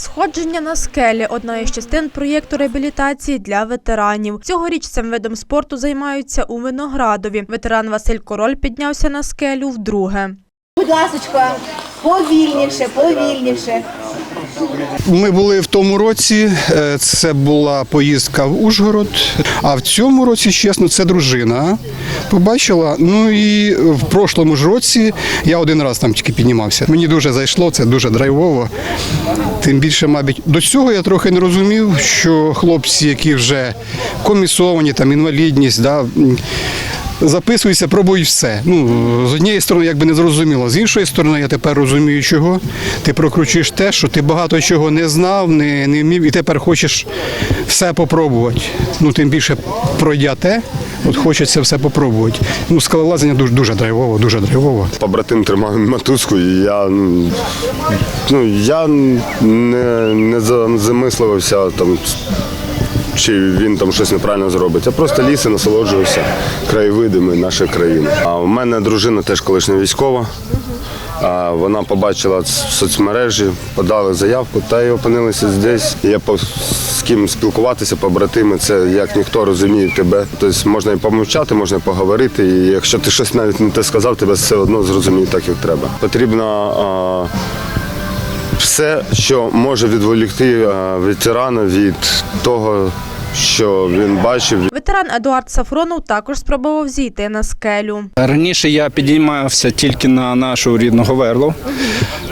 Сходження на скелі одна із частин проєкту реабілітації для ветеранів. Цьогоріч цим видом спорту займаються у Виноградові. Ветеран Василь Король піднявся на скелю вдруге. Будь ласочка, повільніше, повільніше. Ми були в тому році. е, Це була поїздка в Ужгород. А в цьому році, чесно, це дружина побачила. Ну і в прошлому ж році я один раз там тільки піднімався. Мені дуже зайшло, це дуже драйвово. Тим більше, мабуть, до цього я трохи не розумів, що хлопці, які вже комісовані, там інвалідність, да, м, записуються, пробують все. Ну, з однієї сторони, якби не зрозуміло, з іншої сторони, я тепер розумію, чого. Ти прокручуєш те, що ти багато чого не знав, не, не вмів, і тепер хочеш все попробувати. Ну, тим більше пройдя те, от хочеться все попробувати. Ну, скалолазання дуже, дуже драйвово, дуже драйвово. Побратим тримав мотузку, і я, ну, я не, не за- замислювався там. Чи він там щось неправильно зробить. Я просто ліс і насолоджувався краєвидами нашої країни. А у мене дружина теж колишня військова. А Вона побачила в соцмережі, подали заявку та й опинилися здесь. Я по з ким спілкуватися, побратими, це як ніхто розуміє тебе. Тобто можна і помовчати, можна і поговорити. І якщо ти щось навіть не те сказав, тебе все одно зрозуміють так, як треба. Потрібно а, все, що може відволікти ветерана від того, що він бачив, Ветеран Едуард Сафронов також спробував зійти на скелю. Раніше я підіймався тільки на нашу рідну Говерлу.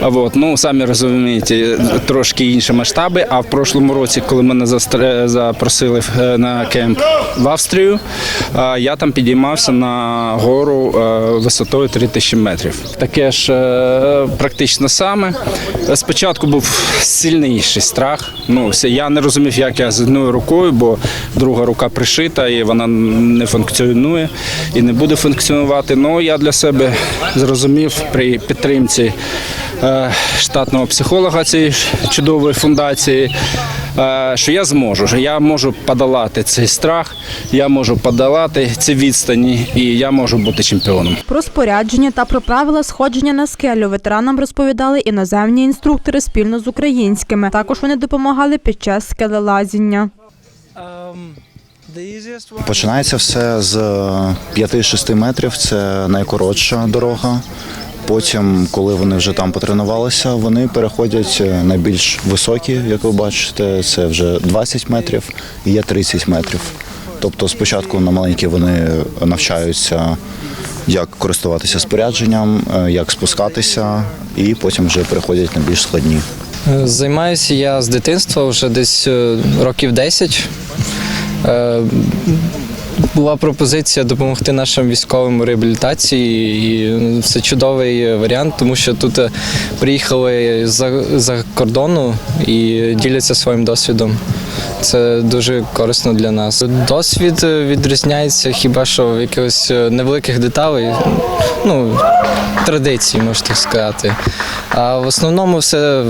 А от, ну, самі розумієте, трошки інші масштаби. А в прошлому році, коли мене запросили е, на кемп в Австрію, е, я там підіймався на гору е, висотою 3000 метрів. Таке ж практично саме. Спочатку був сильніший страх. Ну, я не розумів, як я з одною рукою, бо друга рука пришита і вона не функціонує і не буде функціонувати. Ну я для себе зрозумів при підтримці е, штатного психолога цієї чудової фундації. е, Що я зможу, що я можу подолати цей страх, я можу подолати ці відстані, і я можу бути чемпіоном. Про спорядження та про правила сходження на скелю ветеранам розповідали іноземні інструктори спільно з українськими. Також вони допомагали під час скелелазіння. Починається все з 5-6 метрів, це найкоротша дорога. Потім, коли вони вже там потренувалися, вони переходять на більш високі, як ви бачите, це вже 20 метрів і є 30 метрів. Тобто спочатку на маленькі вони навчаються, як користуватися спорядженням, е, як спускатися, і потім вже переходять на більш складні. Займаюся я з дитинства вже десь е, років 10. Е, Була пропозиція допомогти нашим військовим у реабілітації, і це чудовий варіант, тому що тут е, приїхали за, за кордону і діляться своїм досвідом. Це дуже корисно для нас. Досвід е, відрізняється хіба що в якихось е, невеликих деталей, ну, традиції, можна так сказати. А в основному все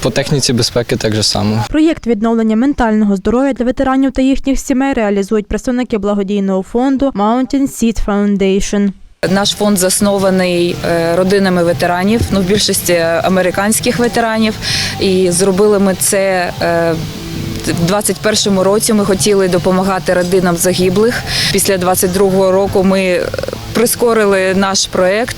по техніці безпеки так же само. Проєкт відновлення ментального здоров'я для ветеранів та їхніх сімей реалізують представники благодійного фонду Mountain Seed Foundation. Наш фонд заснований е, родинами ветеранів, ну в більшості американських ветеранів. І зробили ми це. В 21-му році ми хотіли допомагати родинам загиблих. Після 22-го року ми прискорили наш проект,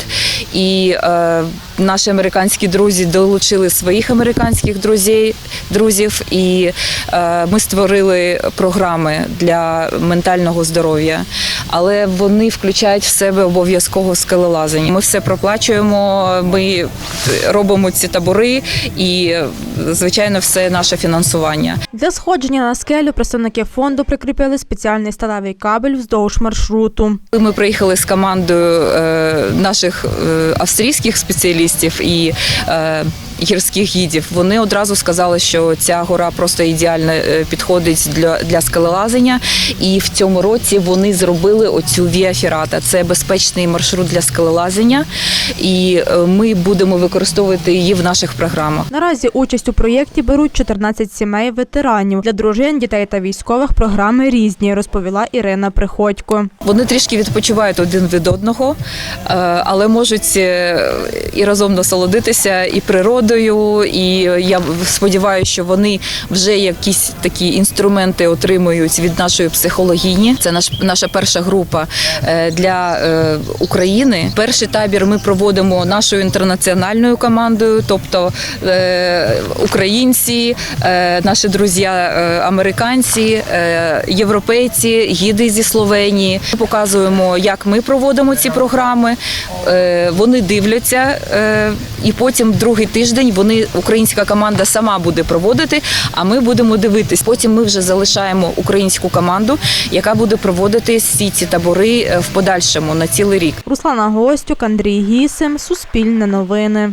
і е, наші американські друзі долучили своїх американських друзів, друзів, і е, ми створили програми для ментального здоров'я. Але вони включають в себе обов'язково скелелазання. Ми все проплачуємо, ми робимо ці табори, і звичайно, все наше фінансування. Для сходження на скелю представники фонду прикріпили спеціальний сталевий кабель вздовж маршруту. Ми приїхали з командою е, наших е, австрійських спеціалістів і е, гірських гідів. Вони одразу сказали, що ця гора просто ідеально е, підходить для, для скелелазення. І в цьому році вони зробили оцю Віа Феррата. Це безпечний маршрут для скелелазення, і е, ми будемо використовувати її в наших програмах. Наразі участь у проєкті беруть 14 сімей ветеранів. Для дружин, дітей та військових програми різні, розповіла Ірина Приходько. Вони трішки відпочивають один від одного, е, але можуть і разом насолодитися і природою, командою, і я сподіваюся, що вони вже якісь такі інструменти отримують від нашої психологині. Це наш наша перша група е, для е, України. Перший табір ми проводимо нашою інтернаціональною командою, тобто е, українці, е, наші друзі, е, американці, е, європейці, гіди зі Словенії. Ми Показуємо, як ми проводимо ці програми. Е, Вони дивляться, е, і потім другий тиждень вони українська команда сама буде проводити. А ми будемо дивитись. Потім ми вже залишаємо українську команду, яка буде проводити всі ці табори е, в подальшому на цілий рік. Руслана Гостюк, Андрій Гісим, Суспільне новини.